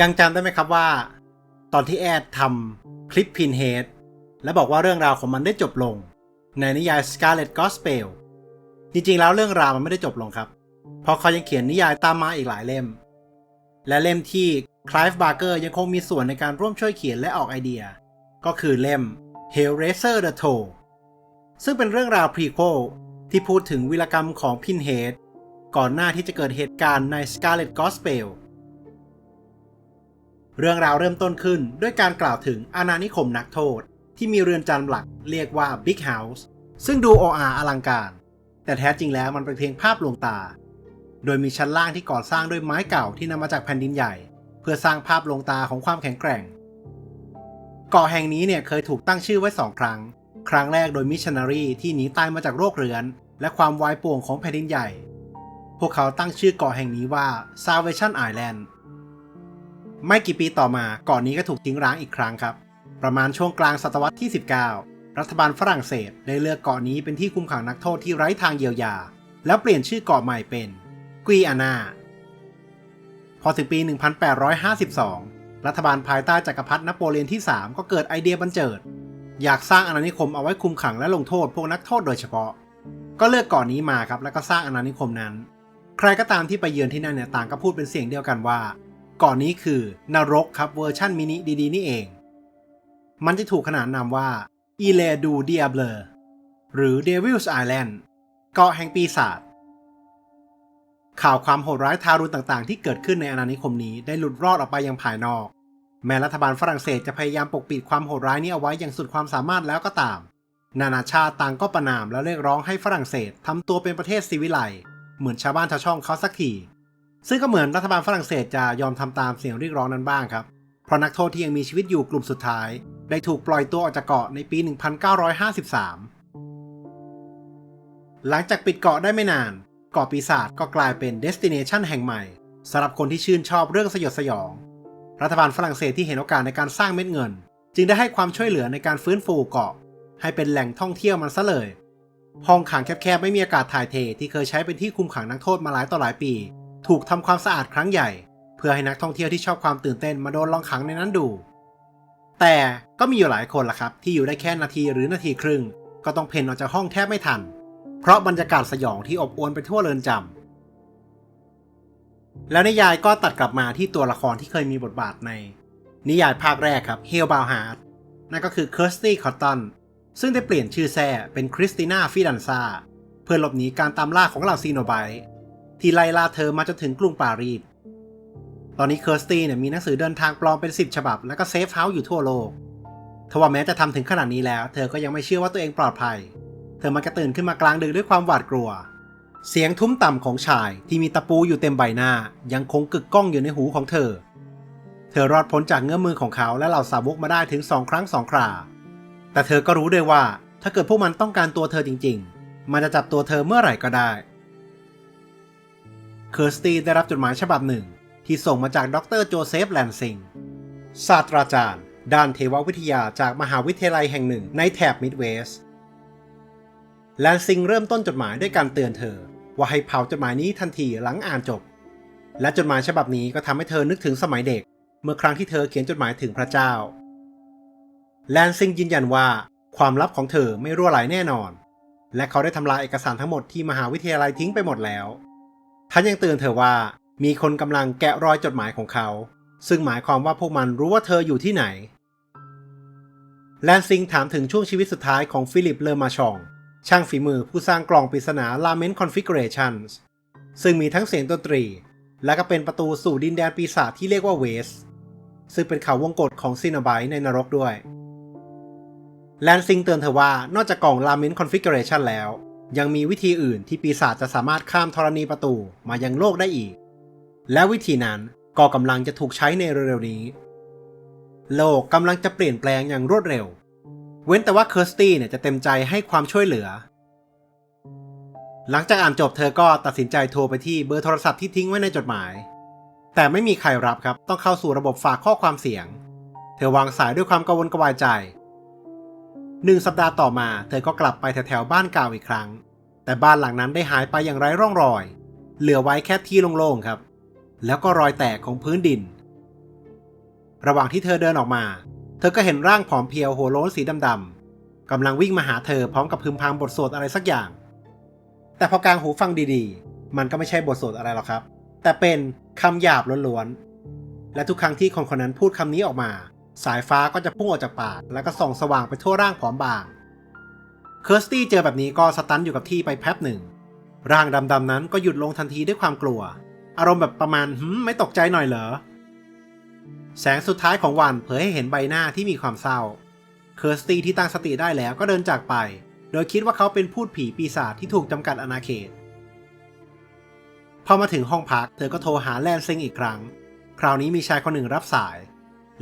ยังจำได้ไหมครับว่า ตอนที่แอดทำคลิปพินเฮดและบอกว่าเรื่องราวของมันได้จบลง ในนิยาย Scarlet Gospel จริงๆ แล้วเรื่องราวมันไม่ได้จบลงครับ เพราะเขายังเขียนนิยายตามมาอีกหลายเล่ม และเล่มที่คล v ฟบาร์เกอร์ยังคงมีส่วนในการร่วมช่วยเขียนและออกไอเดีย ก็คือเล่ม Hellraiser the Toll ซึ่งเป็นเรื่องราวพรีโคลที่พูดถึงวีรกรรมของพินเฮดก่อนหน้าที่จะเกิดเหตุการณ์ใน Scarlet Gospel เรื่องราวเริ่มต้นขึ้นด้วยการกล่าวถึงอาณานิคมนักโทษ ที่มีเรือนจำหลักเรียกว่า Big House ซึ่งดูโออาอลังการ แต่แท้จริงแล้วมันเป็นเพียงภาพลวงตา โดยมีชั้นล่างที่ก่อสร้างด้วยไม้เก่าที่นำมาจากแผ่นดินใหญ่ เพื่อสร้างภาพลวงตาของความแข็งแกร่ง เกาะแห่งนี้เนี่ยเคยถูกตั้งชื่อไว้สองครั้ง ครั้งแรกโดยมิชชันนารีที่หนีตายมาจากโรคเรื้อน และความวายป่วงของแผ่นดินใหญ่ พวกเขาตั้งชื่อเกาะแห่งนี้ว่า Salvation Island ไม่กี่ปีต่อมาเกาะนนี้ก็ถูกทิ้งร้างอีกครั้งครับ ประมาณช่วงกลางศตวรรษที่ 19 รัฐบาลฝรั่งเศสได้เลือกเกาะนี้เป็นที่คุมขังนักโทษที่ไร้ทางเยียวยา แล้วเปลี่ยนชื่อเกาะใหม่เป็นกวีอานาพอถึงปี 1852 รัฐบาลภายใต้จักรพรรดินโปเลียนที่ 3 ก็เกิดไอเดียบันเจิด อยากสร้างอาณานิคมเอาไว้คุมขังและลงโทษพวกนักโทษโดยเฉพาะ ก็เลือกเกาะนนี้มาครับแล้วก็สร้างอาณานิคมนั้น ใครก็ตามที่ไปเยือนที่นั่นเนี่ยต่างก็พูดเป็นเสียงเดียวกันว่า กาะนนี้คือนรกครับเวอร์ชั่นมินิดีๆ นี่เอง มันจะถูกขนานนามว่า i l e du Diable หรือ Devil's Island เกาะแห่งปีศาจข่าวความโหดร้ายทารุณต่างๆ ที่เกิดขึ้นในอาณานิคมนี้ได้หลุดรอดออกไปยังภายนอก แม้รัฐบาลฝรั่งเศสจะพยายามปกปิดความโหดร้ายนี้เอาไว้อย่างสุดความสามารถแล้วก็ตาม นานาชาติต่างก็ประนามและเรียกร้องให้ฝรั่งเศสทำตัวเป็นประเทศซีวิไลเหมือนชาวบ้านชาวช่องเขาสักที ซึ่งก็เหมือนรัฐบาลฝรั่งเศสจะยอมทำตามเสียงเรียกร้องนั้นบ้างครับ เพราะนักโทษที่ยังมีชีวิตอยู่กลุ่มสุดท้าย ได้ถูกปล่อยตัวออกจากเกาะในปี 1953 หลังจากปิดเกาะได้ไม่นาน เกาะปีศาจก็กลายเป็นเดสติเนชันแห่งใหม่สำหรับคนที่ชื่นชอบเรื่องสยดสยอง รัฐบาลฝรั่งเศสที่เห็นโอกาสในการสร้างเม็ดเงิน จึงได้ให้ความช่วยเหลือในการฟื้นฟูเกาะ ให้เป็นแหล่งท่องเที่ยวมันซะเลยห้องขังแคบๆไม่มีอากาศถ่ายเทที่เคยใช้เป็นที่คุมขังนักโทษมาหลายต่อหลายปี ถูกทำความสะอาดครั้งใหญ่ เพื่อให้นักท่องเที่ยวที่ชอบความตื่นเต้นมาโดนลองขังในนั้นดู แต่ก็มีอยู่หลายคนล่ะครับ ที่อยู่ได้แค่นาทีหรือนาทีครึ่ง ก็ต้องเพ่นออกจากห้องแทบไม่ทัน เพราะบรรยากาศสยองที่อบอวลไปทั่วเรือนจำแล้วนิยายก็ตัดกลับมาที่ตัวละครที่เคยมีบทบาทใน นิยายภาคแรกครับเฮลบา h ฮาร์ดนั่นก็คือเคิร์สตี้คอตตันซึ่งได้เปลี่ยนชื่อแซ่เป็นคริสติน่าฟิดันซาเพื่อหลบหนีการตามล่าของเหล่าซีโนไบ ที่ไล่ล่าเธอมาจนถึงกรุงปารีส ตอนนี้เคิร์สตี้เนี่ยมีหนังสือเดินทางปลอมเป็น 10 ฉบับ และก็เซฟเฮาส์อยู่ทั่วโลกทว่าแม้จะทำถึงขนาดนี้แล้ว เธอก็ยังไม่เชื่อว่าตัวเองปลอดภัย เธอมันกระตื่นขึ้นมากลางดึกด้วยความหวาดกลัว เสียงทุ้มต่ำของชายที่มีตะปูอยู่เต็มใบหน้า ยังคงกึกก้องอยู่ในหูของเธอ เธอรอดพ้นจากเงื้อมือของเขาและเหล่าสาวกมาได้ถึงสองครั้งสองครา แต่เธอก็รู้ด้วยว่า ถ้าเกิดพวกมันต้องการตัวเธอจริง ๆ มันจะจับตัวเธอเมื่อไหร่ก็ได้ เคอร์สตี้ได้รับจดหมายฉบับหนึ่ง ที่ส่งมาจากดรโจเซฟแลนซิงศาสตราจารย์ ด้านเทววิทยาจากมหาวิทยาลัยแห่งหนึ่งในแถบมิดเวสต์แลนซิงเริ่มต้นจดหมายด้วยการเตือนเธอ ว่าให้เผาจดหมายนี้ทันทีหลังอ่านจบ และจดหมายฉบับนี้ก็ทำให้เธอนึกถึงสมัยเด็ก เมื่อครั้งที่เธอเขียนจดหมายถึงพระเจ้าแลนซิงยืนยันว่าความลับของเธอไม่รั่วไหลแน่นอน และเขาได้ทำลายเอกสารทั้งหมดที่มหาวิทยาลัยทิ้งไปหมดแล้ว ท่านยังเตือนเธอว่ามีคนกำลังแกะรอยจดหมายของเขา ซึ่งหมายความว่าพวกมันรู้ว่าเธออยู่ที่ไหน แลนซิงถามถึงช่วงชีวิตสุดท้ายของฟิลิปเลอมาชอง ช่างฝีมือผู้สร้างกล่องปริศนา Lament Configurations ซึ่งมีทั้งเสียงดนตรี และก็เป็นประตูสู่ดินแดนปีศาจที่เรียกว่าเวส ซึ่งเป็นเขาวงกฏของซิน n ไบในนรกด้วย แลนซิงเตือนเธอว่านอกจากกล่อง Lament Configuration แล้ว ยังมีวิธีอื่นที่ปีศาจจะสามารถข้ามธรณีประตูมายังโลกได้อีก และวิธีนั้นก็กำลังจะถูกใช้ในเร็วๆนี้ โลกกำลังจะเปลี่ยนแปลงอย่างรวดเร็ว เว้นแต่ว่าเคิร์สตี้เนี่ยจะเต็มใจให้ความช่วยเหลือ หลังจากอ่านจบเธอก็ตัดสินใจโทรไปที่เบอร์โทรศัพท์ที่ทิ้งไว้ในจดหมาย แต่ไม่มีใครรับครับต้องเข้าสู่ระบบฝากข้อความเสียง เธอวางสายด้วยความกังวลกระวายใจ หนึ่งสัปดาห์ต่อมา เธอก็กลับไปแถวๆบ้านเก่าอีกครั้ง แต่บ้านหลังนั้นได้หายไปอย่างไร้ร่องรอย เหลือไว้แค่ที่โล่งๆครับ แล้วก็รอยแตกของพื้นดิน ระหว่างที่เธอเดินออกมา เธอก็เห็นร่างผอมเพรียวหัวโล้นสีดำๆกำลังวิ่งมาหาเธอพร้อมกับพึมพำบทสวดอะไรสักอย่าง แต่พอกลางหูฟังดีๆ มันก็ไม่ใช่บทสวดอะไรหรอกครับ แต่เป็นคำหยาบล้วนๆและทุกครั้งที่คนคนนั้นพูดคำนี้ออกมา สายฟ้าก็จะพุ่งออกจากปากแล้วก็ส่องสว่างไปทั่วร่างผอมบาง เคอร์สตี้เจอแบบนี้ก็สตันอยู่กับที่ไปแป๊บหนึ่ง ร่างดำๆนั้นก็หยุดลงทันทีด้วยความกลัว อารมณ์แบบประมาณหืมไม่ตกใจหน่อยเหรอ แสงสุดท้ายของวันเผยให้เห็นใบหน้าที่มีความเศร้า เคอร์สตี้ที่ตั้งสติได้แล้วก็เดินจากไป โดยคิดว่าเขาเป็นพูดผีปีศาจที่ถูกจำกัดอาณาเขต พอมาถึงห้องพักเธอก็โทรหาแลนซิงอีกครั้ง คราวนี้มีชายคนหนึ่งรับสาย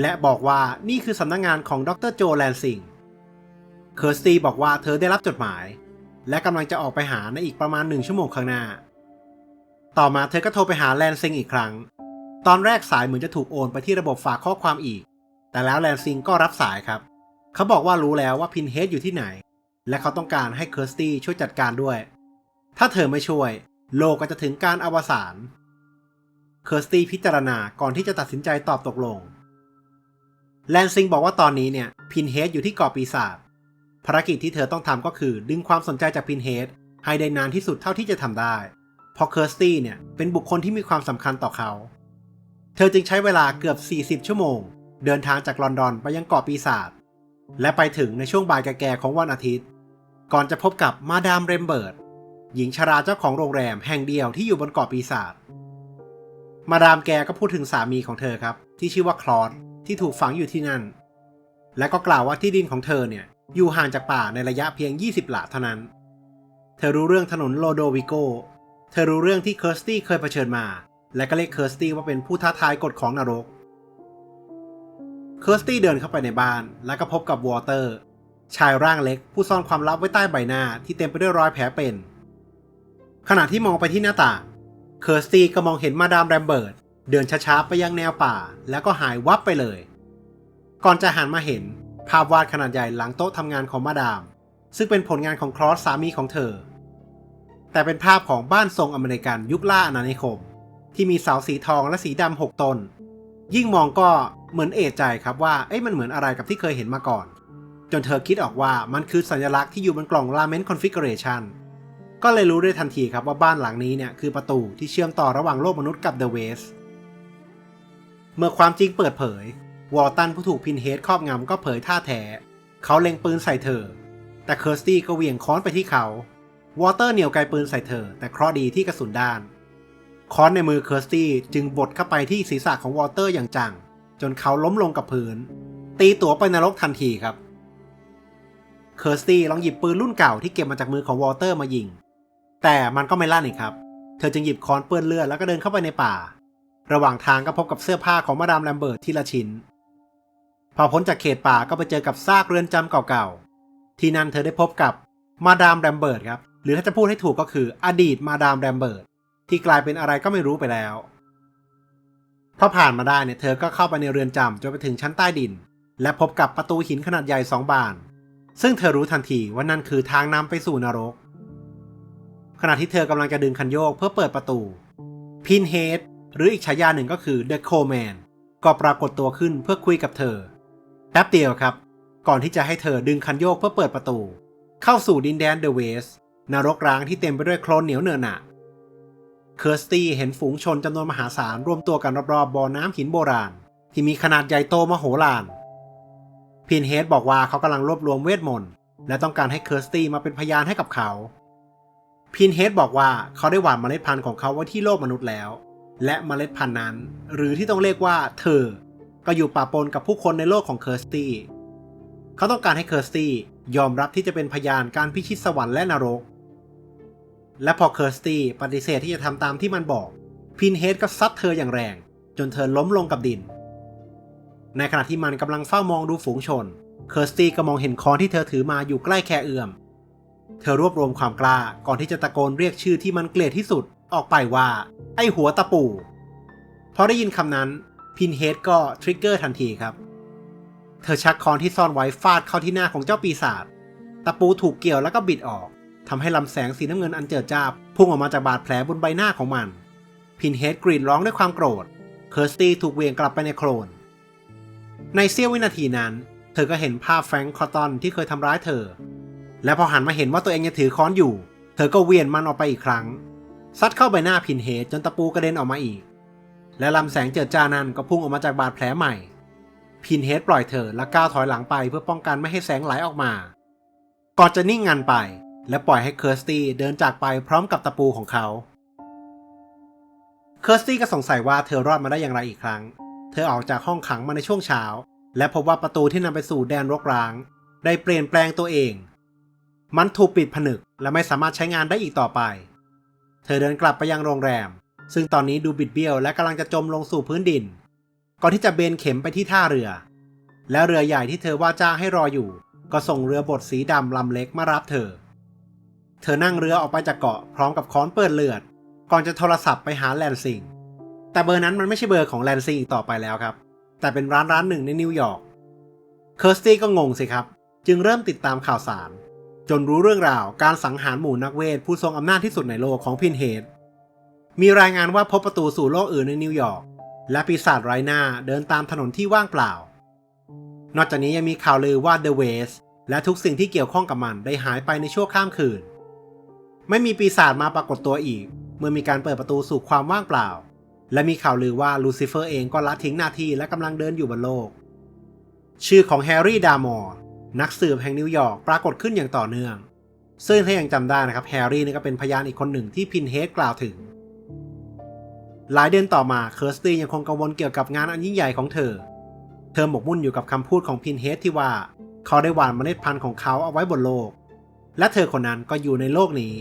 และบอกว่านี่คือสำนักงงานของดรโจแลนซิงเคอร์สตี้บอกว่าเธอได้รับจดหมาย และกำลังจะออกไปหาในอีกประมาณหนึ่งชั่วโมงข้างหน้า ต่อมาเธอก็โทรไปหาแลนซิงอีกครั้ง ตอนแรกสายเหมือนจะถูกโอนไปที่ระบบฝากข้อความอีก แต่แล้วแลนซิงก็รับสายครับ เขาบอกว่ารู้แล้วว่าพินเฮดอยู่ที่ไหน และเขาต้องการให้เคอร์สตี้ช่วยจัดการด้วย ถ้าเธอไม่ช่วย โลกก็จะถึงการอวสานเคอร์สตี้พิจารณาก่อนที่จะตัดสินใจตอบตกลง แลนซิงบอกว่าตอนนี้เนี่ยพินเฮดอยู่ที่เกาะปีศาจภารกิจที่เธอต้องทำก็คือดึงความสนใจจากพินเฮดให้ได้นานที่สุดเท่าที่จะทำได้ เพราะเคอร์สตี้เนี่ยเป็นบุคคลที่มีความสำคัญต่อเขา เธอจึงใช้เวลาเกือบ 40 ชั่วโมง เดินทางจากลอนดอนไปยังเกาะปีศาจและไปถึงในช่วงบ่ายแก่ๆของวันอาทิตย์ ก่อนจะพบกับมาดามเรมเบิร์ตหญิงชราเจ้าของโรงแรมแห่งเดียวที่อยู่บนเกาะปีศาจมาดามแกก็พูดถึงสามีของเธอครับ ที่ชื่อว่าคลอส ที่ถูกฝังอยู่ที่นั่น และก็กล่าวว่าที่ดินของเธอเนี่ยอยู่ห่างจากป่าในระยะเพียง 20 หลาเท่านั้น เธอรู้เรื่องถนนโลโดวิโก เธอรู้เรื่องที่เคอร์สตี้เคยเผชิญมา และก็เรียกเคอร์สตี้ว่าเป็นผู้ท้าทายกฎของนรก เคอร์สตี้เดินเข้าไปในบ้าน แล้วก็พบกับวอเตอร์ ชายร่างเล็กผู้ซ่อนความลับไว้ใต้ใบหน้าที่เต็มไปด้วยรอยแผลเป็น ขณะที่มองไปที่หน้าต่าง เคอร์สตี้ก็มองเห็นมาดามแรมเบิร์ต เดินช้าๆไปยังแนวป่า แล้วก็หายวับไปเลย ก่อนจะหันมาเห็น ภาพวาดขนาดใหญ่หลังโต๊ะทำงานของมาดาม ซึ่งเป็นผลงานของครอสสามีของเธอ แต่เป็นภาพของบ้านทรงอเมริกันยุคล่าอาณานิคม ที่มีเสาสีทองและสีดำหกตน ยิ่งมองก็เหมือนเอะใจครับว่าเอ้ยมันเหมือนอะไรกับที่เคยเห็นมาก่อน จนเธอคิดออกว่ามันคือสัญลักษณ์ที่อยู่บนกล่อง Lament Configuration ก็เลยรู้ได้ทันทีครับว่าบ้านหลังนี้เนี่ยคือประตูที่เชื่อมต่อระหว่างโลกมนุษย์กับ The West เเมื่อความจริงเปิดเผย วอลตันผู้ถูกพินเฮดครอบงำก็เผยท่าแท้ เขาเล็งปืนใส่เธอ แต่เคอร์สตี้ก็เหวี่ยงค้อนไปที่เขา วอเตอร์เหนี่ยวไกปืนใส่เธอ แต่เคราะห์ดีที่กระสุนด้าน ค้อนในมือเคอร์สตี้จึงบดเข้าไปที่ศีรษะของวอเตอร์อย่างจัง จนเขาล้มลงกับพื้น ตีตัวไปนรกทันทีครับ เคอร์สตี้ลองหยิบปืนรุ่นเก่าที่เก็บมาจากมือของวอเตอร์มายิง แต่มันก็ไม่ลั่นอีกครับ เธอจึงหยิบค้อนเปื้อนเลือดแล้วก็เดินเข้าไปในป่า ระหว่างทางก็พบกับเสื้อผ้าของมาดามแลมเบิร์ตทีละชิ้น พอพ้นจากเขตป่าก็ไปเจอกับซากเรือนจำเก่าๆ ที่นั่นเธอได้พบกับมาดามแรมเบิร์ตครับ หรือถ้าจะพูดให้ถูกก็คืออดีตมาดามแรมเบิร์ตที่กลายเป็นอะไรก็ไม่รู้ไปแล้วพอผ่านมาได้เนี่ยเธอก็เข้าไปในเรือนจำจนไปถึงชั้นใต้ดิน และพบกับประตูหินขนาดใหญ่สองบาน ซึ่งเธอรู้ทันทีว่านั่นคือทางนำไปสู่นรก ขณะที่เธอกำลังจะดึงคันโยกเพื่อเปิดประตู พินเฮด หรืออีกฉายาหนึ่งก็คือ The c o m a n ก็ปรากฏตัวขึ้นเพื่อคุยกับเธอแป๊บเดียวครับ ก่อนที่จะให้เธอดึงคันโยกเพื่อเปิดประตู เข้าสู่ดินแดนเดอะเวสนรกร้างที่เต็มไปด้วยโคลนเหนียวเหนอะหนะเคอร์สตี้เห็นฝูงชนจำนวนมหาศาลรวมตัวกันรอบๆบ่อน้ำหินโบราณ ที่มีขนาดใหญ่โตมโหฬารพินเฮดบอกว่าเขากำลังรวบรวมเวทมนต์และต้องการให้เคอร์สตี้มาเป็นพยานให้กับเขาพินเฮดบอกว่าเขาได้หว่านเมล็ดพันธุ์ของเขาไว้ที่โลกมนุษย์แล้ว และเมล็ดพันธุ์นั้น หรือที่ต้องเรียกว่าเธอ ก็อยู่ปะปนกับผู้คนในโลกของเคอร์สตี้ เขาต้องการให้เคอร์สตี้ยอมรับที่จะเป็นพยานการพิชิตสวรรค์และนรก และพอเคอร์สตี้ปฏิเสธที่จะทำตามที่มันบอก พินเฮดก็ซัดเธออย่างแรง จนเธอล้มลงกับดิน ในขณะที่มันกำลังเฝ้ามองดูฝูงชน เคอร์สตี้ก็มองเห็นค้อนที่เธอถือมาอยู่ใกล้แค่เอื้อม เธอรวบรวมความกล้าก่อนที่จะตะโกนเรียกชื่อที่มันเกลียดที่สุด ออกไปว่า ไอหัวตะปูพอได้ยินคำนั้นพินเฮดก็ทริกเกอร์ทันทีครับ เธอชักค้อนที่ซ่อนไว้ฟาดเข้าที่หน้าของเจ้าปีศาจตะปูถูกเกี่ยวแล้วก็บิดออกทำให้ลำแสงสีน้ำเงินอันเจิดจ้าพุ่งออกมาจากบาดแผลบนใบหน้าของมัน พินเฮดกรีดร้องด้วยความโกรธ เคอร์สตี้ถูกเวียงกลับไปในโคลน ในเสี้ยววินาทีนั้น เธอก็เห็นภาพแฟรงค์คอตตอนที่เคยทำร้ายเธอ และพอหันมาเห็นว่าตัวเองยังถือค้อนอยู่ เธอก็เวียนมันออกไปอีกครั้ง ซัดเข้าใบหน้าพินเฮดจนตะปูกระเด็นออกมาอีก และลำแสงเจิดจ้านั้นก็พุ่งออกมาจากบาดแผลใหม่ พินเฮดปล่อยเธอและก้าวถอยหลังไปเพื่อป้องกันไม่ให้แสงไหลออกมา ก่อนจะนิ่งงันไป และปล่อยให้เคิร์สตี้เดินจากไปพร้อมกับตะปูของเขา เคิร์สตี้ก็สงสัยว่าเธอรอดมาได้อย่างไรอีกครั้ง เธอออกจากห้องขังมาในช่วงเช้า และพบว่าประตูที่นำไปสู่แดนรกร้าง ได้เปลี่ยนแปลงตัวเอง มันถูกปิดผนึกและไม่สามารถใช้งานได้อีกต่อไป เธอเดินกลับไปยังโรงแรม ซึ่งตอนนี้ดูบิดเบี้ยวและกำลังจะจมลงสู่พื้นดิน ก่อนที่จะเบนเข็มไปที่ท่าเรือ แล้วเรือใหญ่ที่เธอว่าจ้างให้รออยู่ ก็ส่งเรือบดสีดำลำเล็กมารับเธอ เธอนั่งเรือออกไปจากเกาะพร้อมกับค้อนเปิดเลือด ก่อนจะโทรศัพท์ไปหาแลนซิง แต่เบอร์นั้นมันไม่ใช่เบอร์ของแลนซิงอีกต่อไปแล้วครับ แต่เป็นร้านร้านหนึ่งในนิวยอร์ก เคิร์สตี้ก็งงสิครับ จึงเริ่มติดตามข่าวสาร จนรู้เรื่องราวการสังหารหมู่นักเวทผู้ทรงอำนาจที่สุดในโลกของพินเฮดมีรายงานว่าพบประตูสู่โลกอื่นในนิวยอร์กและปีศาจไร้หน้าเดินตามถนนที่ว่างเปล่า นอกจากนี้ยังมีข่าวลือว่าเดอะเวสและทุกสิ่งที่เกี่ยวข้องกับมันได้หายไปในชั่วข้ามคืน ไม่มีปีศาจมาปรากฏตัวอีก เมื่อมีการเปิดประตูสู่ความว่างเปล่า และมีข่าวลือว่าลูซิเฟอร์เองก็ละทิ้งหน้าที่และกำลังเดินอยู่บนโลก ชื่อของแฮร์รี่ดามอร์ นักสืบแห่งนิวยอร์กปรากฏขึ้นอย่างต่อเนื่อง ซึ่งถ้ายังจำได้นะครับแฮร์รี่นี่ก็เป็นพยานอีกคนหนึ่งที่พินเฮดกล่าวถึง หลายเดือนต่อมาเคิร์สตี้ยังคงกังวลเกี่ยวกับงานอันยิ่งใหญ่ของเธอ เธอหมกมุ่นอยู่กับคำพูดของพินเฮดที่ว่า เขาได้หว่านเมล็ดพันธุ์ของเขาเอาไว้บนโลก และเธอคนนั้นก็อยู่ในโลกนี้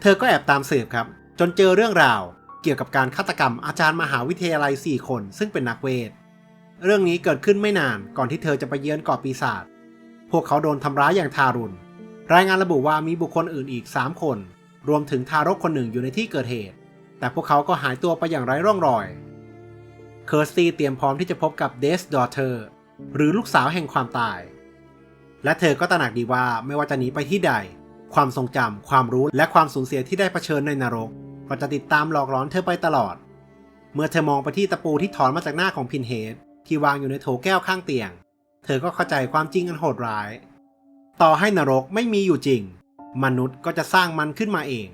เธอก็แอบตามสืบครับ จนเจอเรื่องราว เกี่ยวกับการฆาตกรรมอาจารย์มหาวิทยาลัย 4 คน ซึ่งเป็นนักเวทเรื่องนี้เกิดขึ้นไม่นานก่อนที่เธอจะไปเยือนเกาะปีศาจ พวกเขาโดนทำร้ายอย่างทารุณ รายงานระบุว่ามีบุคคลอื่นอีก 3 คน รวมถึงทารกคนหนึ่งอยู่ในที่เกิดเหตุ แต่พวกเขาก็หายตัวไปอย่างไร้ร่องรอย เคอร์สตี้เตรียมพร้อมที่จะพบกับเดสดอเ u อร์หรือลูกสาวแห่งความตาย และเธอก็ตระหนักดีว่าไม่ว่าจะหนีไปที่ใด ความทรงจำความรู้และความสูญเสียที่ได้เผชิญในนรกก็จะติดตามหลอกหลอนเธอไปตลอด เมื่อเธอมองไปที่ตะปูที่ถอนมาจากหน้าของพินเฮดที่วางอยู่ในโถแก้วข้างเตียง เธอก็เข้าใจความจริงอันโหดร้าย ต่อให้นรกไม่มีอยู่จริง มนุษย์ก็จะสร้างมันขึ้นมาเอง